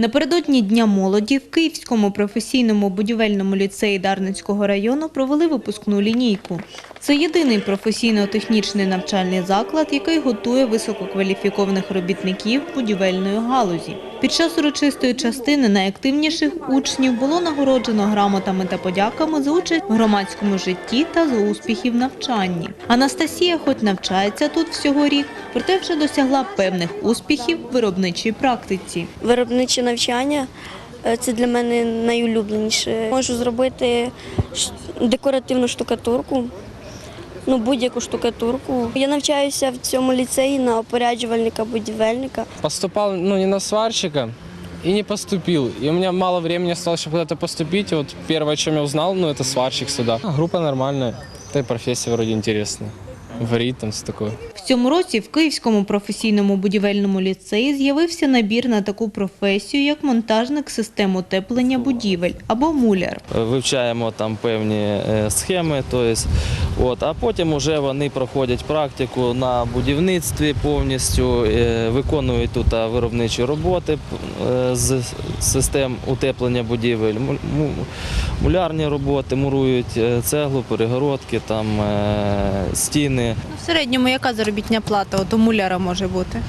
Напередодні Дня молоді в Київському професійному будівельному ліцеї Дарницького району провели випускну лінійку. Це єдиний професійно-технічний навчальний заклад, який готує висококваліфікованих робітників будівельної галузі. Під час урочистої частини найактивніших учнів було нагороджено грамотами та подяками за участь в громадському житті та за успіхи в навчанні. Анастасія, хоч навчається тут всього рік, проте вже досягла певних успіхів в виробничій практиці. Виробниче навчання е, це для мене найулюбленіше. Можу зробити декоративну штукатурку, ну будь-яку штукатурку. Я навчаюся в цьому ліцеї на опоряджувальника будівельника. Поступав ну, не на сварщика и не поступил. И у меня мало времени осталось, чтобы куда-то поступить. И вот первое, я узнал, ну, это сварщик сюда. Группа нормальная. Да и профессия вроде интересная. В ритм все такое. В цьому році в Київському професійному будівельному ліцеї з'явився набір на таку професію, як монтажник систем утеплення будівель або муляр. вивчаємо там певні е, схеми, тобто, от, а потім вже вони проходять практику на будівництві повністю, е, виконують тут виробничі роботи е, з систем утеплення будівель, му- му- мулярні роботи, мурують е, цеглу, перегородки, там, стіни. В середньому яка заробітня плата от у муляра може бути?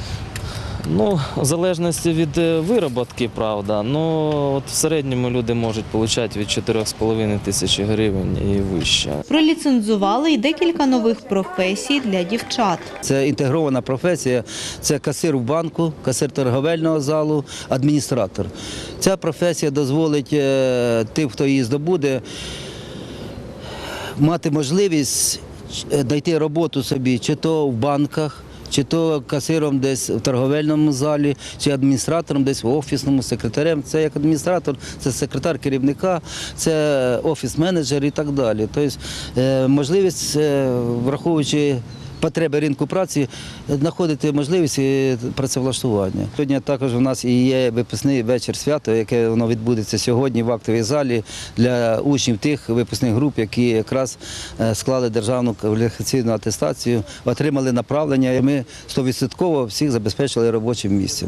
Ну, в залежності від е, вироботки, правда. Ну, от в середньому люди можуть отримати від 4,5 тисячі гривень і вище. Проліцензували й декілька нових професій для дівчат. Це інтегрована професія, це касир в банку, касир торговельного залу, адміністратор. Ця професія дозволить е, тим, хто її здобуде, мати можливість знайти роботу собі, чи то в банках. Чи то касиром десь в торговельному залі, чи адміністратором десь в офісному, секретарем. Це як адміністратор, це секретар керівника, це офіс-менеджер і так далі. Тобто е, можливість, е, враховуючи потреби ринку праці, знаходити можливість е, працевлаштування. Сьогодні також у нас і є випускний вечір свято, яке воно відбудеться сьогодні в актовій залі для учнів тих випускних груп, які якраз е, склали державну кваліфікаційну атестацію, отримали направлення. І ми 100% всіх забезпечили робочим місцем.